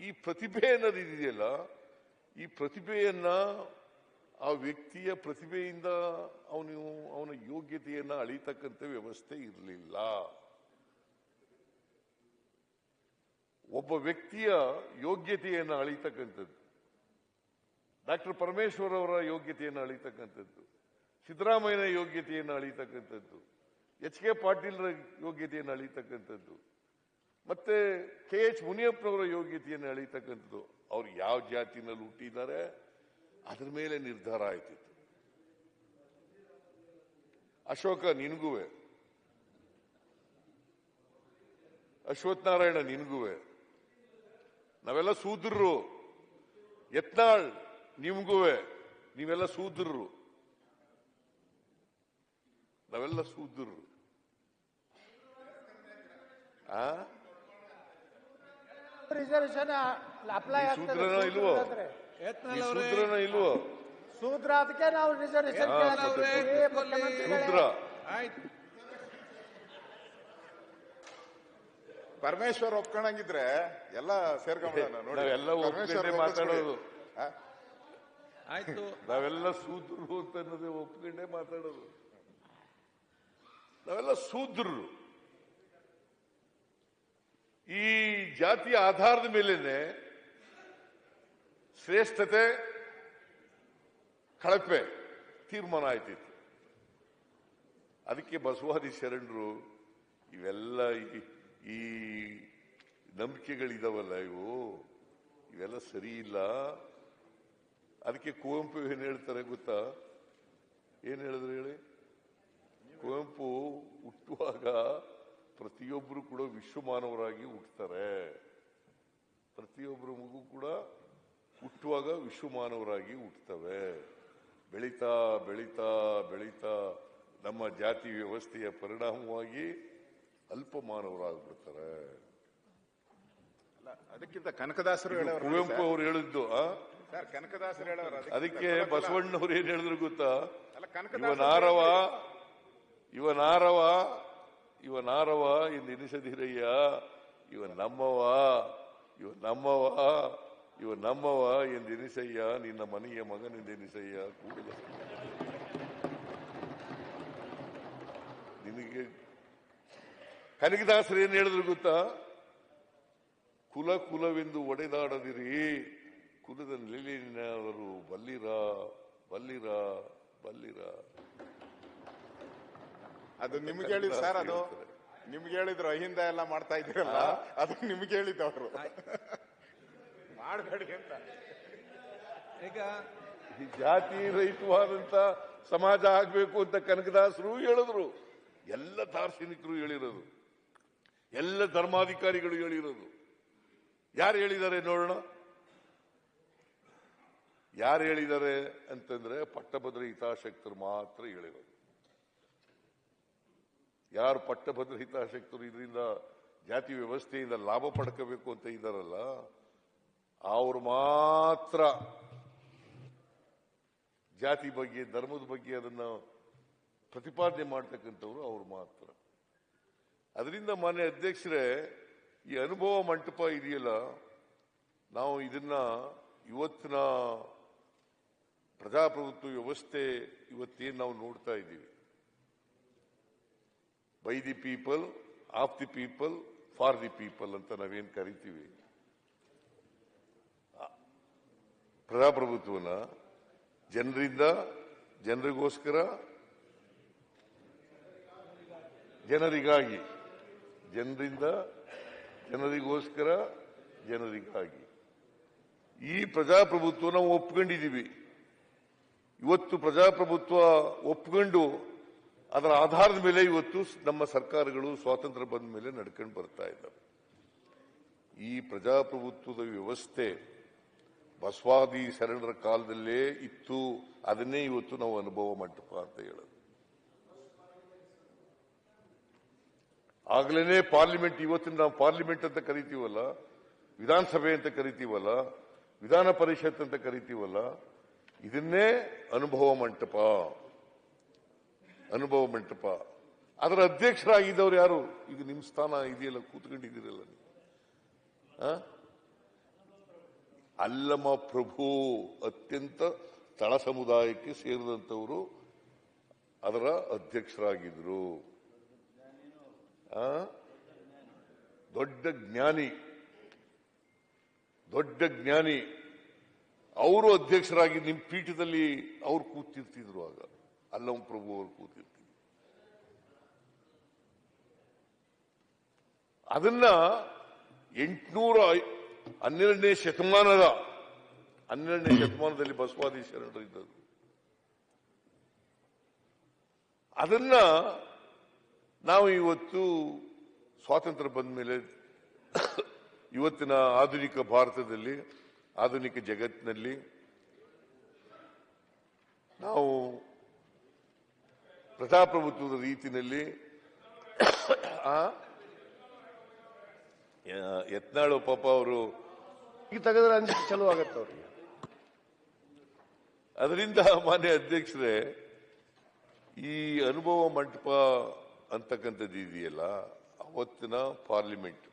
ಈ ಪ್ರತಿಭೆ ಅನ್ನೋದು ಇದೆಯಲ್ಲ ಈ ಪ್ರತಿಭೆಯನ್ನ ಆ ವ್ಯಕ್ತಿಯ ಪ್ರತಿಭೆಯಿಂದ ಅವನು, ಅವನ ಯೋಗ್ಯತೆಯನ್ನ ಅಳಿತಕ್ಕಂಥ ವ್ಯವಸ್ಥೆ ಇರಲಿಲ್ಲ. ಒಬ್ಬ ವ್ಯಕ್ತಿಯ ಯೋಗ್ಯತೆಯನ್ನು ಅಳಿತಕ್ಕಂಥದ್ದು. ಡಾಕ್ಟರ್ ಪರಮೇಶ್ವರ್ ಅವರ ಯೋಗ್ಯತೆಯನ್ನು ಅಳಿತಕ್ಕಂಥದ್ದು. ಸಿದ್ದರಾಮಯ್ಯನ ಯೋಗ್ಯತೆಯನ್ನು ಅಳಿತಕ್ಕಂಥದ್ದು. ಎಚ್ ಕೆ ಪಾಟೀಲ್ರ ಯೋಗ್ಯತೆಯನ್ನು ಅಳಿತಕ್ಕಂಥದ್ದು. ಮತ್ತೆ ಕೆ ಎಚ್ ಮುನಿಯಪ್ಪನವರ ಯೋಗ್ಯತೆಯನ್ನು ಅಳೀತಕ್ಕಂಥದ್ದು. ಅವ್ರು ಯಾವ ಜಾತಿನಲ್ಲಿ ಹುಟ್ಟಿದ್ದಾರೆ? ಅದ್ರ ಮೇಲೆ ನಿರ್ಧಾರ ಆಯ್ತಿತ್ತು. ಅಶೋಕ, ನಿನಗುವೆ. ಅಶ್ವತ್ಥನಾರಾಯಣ ನಾರಾಯಣ ನಿನ್ಗುವೆ. ನಾವೆಲ್ಲ ಸೂದ್ರರು. ಯತ್ನಾಳ್, ನಿಮ್ಗುವೆ. ನೀವೆಲ್ಲ ಸೂದ್ರರು. ನಾವೆಲ್ಲ ಸೂದ್ರರು. ಆ? ರಿಸರ್ವೇಶನ್ ಅಪ್ಲೈ ಆಗ್ತದೆ. ಶೂದ್ರನೋ ಇಲ್ವೋ? ಈ ಸೂದ್ರನ ಇಲ್ವೋ? ಸೂತ್ರ ಅದಕ್ಕೆ ನಾವು ರಿಸರ್ವೇಶನ್ ಹಾ, ಸೂದ್ರ ಆಯ್ತು. ಪರಮೇಶ್ವರ್ ಒಪ್ಕೊಂಡಂಗಿದ್ರೆ ಎಲ್ಲ ಸೇರ್ಕೊಂಡ್ಬಿಡೋಣ ನೋಡಿ. ನಾವೆಲ್ಲ ಪರಮೇಶ್ವರ್ ಒಪ್ಕೊಂಡೇ ಮಾತಾಡೋದು. ಆ? ಆಯ್ತು. ನಾವೆಲ್ಲ ಸೂದ್ರರು ಅಂತ ಅನ್ನೋದೇ ಒಪ್ಕೊಂಡೇ ಮಾತಾಡೋದು. ನಾವೆಲ್ಲ ಸೂದ್ರರು ಈ ಜಾತಿಯ ಆಧಾರದ ಮೇಲೇನೆ ಶ್ರೇಷ್ಠತೆ, ಕಳಪೆ ತೀರ್ಮಾನ ಆಯ್ತಿತ್ತು. ಅದಕ್ಕೆ ಬಸವಾದಿ ಶರಣರು ಇವೆಲ್ಲ ಈ- ನಂಬಿಕೆಗಳಿದಾವಲ್ಲ ಇವು? ಇವೆಲ್ಲ ಸರಿ ಇಲ್ಲ. ಅದಕ್ಕೆ ಕುವೆಂಪು ಏನ್ ಹೇಳ್ತಾರೆ ಗೊತ್ತಾ? ಏನ್ ಹೇಳಿದ್ರು ಹೇಳಿ? ಕುವೆಂಪು ಹುಟ್ಟುವಾಗ ಪ್ರತಿಯೊಬ್ಬರು ಕೂಡ ವಿಶ್ವಮಾನವರಾಗಿ ಹುಟ್ಟುತ್ತಾರೆ ಪ್ರತಿಯೊಬ್ಬರ ಮಗು ಕೂಡ ಹುಟ್ಟುವಾಗ ವಿಶ್ವಮಾನವರಾಗಿ ಹುಟ್ಟುತ್ತವೆ ಬೆಳೀತಾ ಬೆಳೀತಾ ಬೆಳೀತಾ ನಮ್ಮ ಜಾತಿ ವ್ಯವಸ್ಥೆಯ ಪರಿಣಾಮವಾಗಿ ಅಲ್ಪ ಮಾನವರಾಗ್ಬಿಡ್ತಾರೆ ಅದಕ್ಕಿಂತ ಕನಕದಾಸರು ಕುವೆಂಪು ಅವರು ಹೇಳಿದ್ದು ಕನಕದಾಸರು ಹೇಳೋರು ಅದಕ್ಕೆ ಬಸವಣ್ಣವ್ರು ಏನ್ ಹೇಳಿದ್ರು ಗೊತ್ತಾ? ಅಲ್ಲ ಕನಕದಾಸರು ಇವನಾರವ ಇವನಾರವ ಇವನಾರವ ಎಂದೆನಿಸದಿರಯ್ಯ ಇವ ನಮ್ಮವ ಇವ ನಮ್ಮವ ಇವ ನಮ್ಮವ ಎಂದೆನಿಸಯ್ಯ ನಿನ್ನ ಮನೆಯ ಮಗನೆಂದೆನಿಸಯ್ಯ ಕೂಡಲ. ನಿನಗೆ ಕನಕದಾಸರು ಏನ್ ಹೇಳಿದ್ರು ಗೊತ್ತಾ? ಕುಲ ಕುಲವೆಂದು ಒಡೆದಾಡದಿರಿ. ಕುಲದ ನೆಲೆಯವರು ಬಲ್ಲಿರ ಬಲ್ಲಿರ ಬಲ್ಲಿರ. ಅದು ನಿಮ್ಗೆ ಹೇಳಿದ್ ಸರ್ ಅದು. ನಿಮ್ಗೆ ಹೇಳಿದ್ರು ಅಹಿಂದ ಎಲ್ಲ ಮಾಡ್ತಾ ಇದ್ದೀರಲ್ಲ ಅದು ನಿಮ್ಗೆ ಹೇಳಿದ್ದವ್ರು ಮಾಡಬೇಡಿ ಅಂತ. ಈಗ ಈ ಜಾತಿ ರಹಿತವಾದಂತ ಸಮಾಜ ಆಗ್ಬೇಕು ಅಂತ ಕನಕದಾಸರು ಹೇಳಿದ್ರು. ಎಲ್ಲ ದಾರ್ಶನಿಕರು ಹೇಳಿರೋದು. ಎಲ್ಲ ಧರ್ಮಾಧಿಕಾರಿಗಳು ಹೇಳಿರೋದು. ಯಾರು ಹೇಳಿದ್ದಾರೆ ನೋಡೋಣ. ಯಾರು ಹೇಳಿದ್ದಾರೆ ಅಂತಂದ್ರೆ ಪಟ್ಟಭದ್ರ ಹಿತಾಸಕ್ತರು ಮಾತ್ರ ಹೇಳಿರೋದು. ಯಾರು ಪಟ್ಟಭದ್ರ ಹಿತಾಸಕ್ತರು ಇದರಿಂದ ಜಾತಿ ವ್ಯವಸ್ಥೆಯಿಂದ ಲಾಭ ಪಡ್ಕೋಬೇಕು ಅಂತ ಇದ್ದಾರಲ್ಲ, ಅವರು ಮಾತ್ರ ಜಾತಿ ಬಗ್ಗೆ, ಧರ್ಮದ ಬಗ್ಗೆ ಅದನ್ನು ಪ್ರತಿಪಾದನೆ ಮಾಡ್ತಕ್ಕಂಥವ್ರು ಅವ್ರು ಮಾತ್ರ. ಅದರಿಂದ ಮಾನ್ಯ ಅಧ್ಯಕ್ಷರೇ, ಈ ಅನುಭವ ಮಂಟಪ ಇದೆಯಲ್ಲ, ನಾವು ಇದನ್ನ ಇವತ್ತಿನ ಪ್ರಜಾಪ್ರಭುತ್ವ ವ್ಯವಸ್ಥೆ ಇವತ್ತೇನು ನಾವು ನೋಡ್ತಾ ಇದ್ದೀವಿ. By the people of the people for the people ಅಂತ ನಾವೇನ್ ಕರಿತೀವಿ? ಪ್ರಜಾಪ್ರಭುತ್ವನ ಜನರಿಂದ, ಜನರಿಗೋಸ್ಕರ, ಜನರಿಗಾಗಿ, ಜನರಿಂದ, ಜನರಿಗೋಸ್ಕರ, ಜನರಿಗಾಗಿ. ಈ ಪ್ರಜಾಪ್ರಭುತ್ವ ನಾವು ಒಪ್ಕೊಂಡಿದ್ದೀವಿ ಇವತ್ತು ಪ್ರಜಾಪ್ರಭುತ್ವ ಒಪ್ಕೊಂಡು ಅದರ ಆಧಾರದ ಮೇಲೆ ಇವತ್ತು ನಮ್ಮ ಸರ್ಕಾರಗಳು ಸ್ವಾತಂತ್ರ್ಯ ಬಂದ ಮೇಲೆ ನಡ್ಕೊಂಡು ಬರ್ತಾ ಇದ್ದಾವೆ. ಈ ಪ್ರಜಾಪ್ರಭುತ್ವದ ವ್ಯವಸ್ಥೆ ಬಸವಾದಿ ಶರಣರ ಕಾಲದಲ್ಲೇ ಇತ್ತು. ಅದನ್ನೇ ಇವತ್ತು ನಾವು ಅನುಭವ ಮಂಟಪ ಅಂತ ಹೇಳೋದು. ಆಗ್ಲೇನೆ ಪಾರ್ಲಿಮೆಂಟ್, ಇವತ್ತಿನ ನಾವು ಪಾರ್ಲಿಮೆಂಟ್ ಅಂತ ಕರಿತೀವಲ್ಲ, ವಿಧಾನಸಭೆ ಅಂತ ಕರಿತೀವಲ್ಲ, ವಿಧಾನ ಪರಿಷತ್ ಅಂತ ಕರಿತೀವಲ್ಲ, ಇದನ್ನೇ ಅನುಭವ ಮಂಟಪ. ಅನುಭವ ಮಂಟಪ. ಅದರ ಅಧ್ಯಕ್ಷರಾಗಿದ್ದವ್ರು ಯಾರು? ಈಗ ನಿಮ್ಮ ಸ್ಥಾನ ಇದೆಯಲ್ಲ, ಕೂತ್ಕೊಂಡಿದ್ದೀರಲ್ಲ ನೀವು. ಅಲ್ಲಮ ಪ್ರಭು ಅತ್ಯಂತ ತಳ ಸಮುದಾಯಕ್ಕೆ ಸೇರಿದಂತವರು ಅದರ ಅಧ್ಯಕ್ಷರಾಗಿದ್ರು? ದೊಡ್ಡ ಜ್ಞಾನಿ. ದೊಡ್ಡ ಜ್ಞಾನಿ. ಅವರು ಅಧ್ಯಕ್ಷರಾಗಿ ನಿಮ್ಮ ಪೀಠದಲ್ಲಿ ಅವ್ರು ಕೂತಿರ್ತಿದ್ರು ಆಗ. ಅಲ್ಲಮ ಪ್ರಭು ಅವರು ಕೂತಿರ್ತಿದ್ರು ಅದನ್ನ ಎಂಟುನೂರ ಹನ್ನೆರಡನೇ ಶತಮಾನದ, ಹನ್ನೆರಡನೇ ಶತಮಾನದಲ್ಲಿ ಬಸವಾದಿ ಶರಣರು ಇದ್ದರು ಅದನ್ನ ನಾವು ಇವತ್ತು ಸ್ವಾತಂತ್ರ್ಯ ಬಂದ ಮೇಲೆ, ಇವತ್ತಿನ ಆಧುನಿಕ ಭಾರತದಲ್ಲಿ, ಆಧುನಿಕ ಜಗತ್ತಿನಲ್ಲಿ ನಾವು ಪ್ರಜಾಪ್ರಭುತ್ವದ ರೀತಿಯಲ್ಲಿ ಯತ್ನಾಳು ಪಾಪ ಅವರು ಈ ತೆಗೆದ್ರೆ ಅಂಜಿಕೆ ಚಲೋ ಆಗತ್ತೆ ಅವ್ರಿಗೆ. ಅದರಿಂದ ಮಾನ್ಯ ಅಧ್ಯಕ್ಷರೇ ಈ ಅನುಭವ ಮಂಟಪ ಅಂತಕ್ಕಂಥದ್ದು ಇದೆಯಲ್ಲ ಅವತ್ತಿನ ಪಾರ್ಲಿಮೆಂಟ್.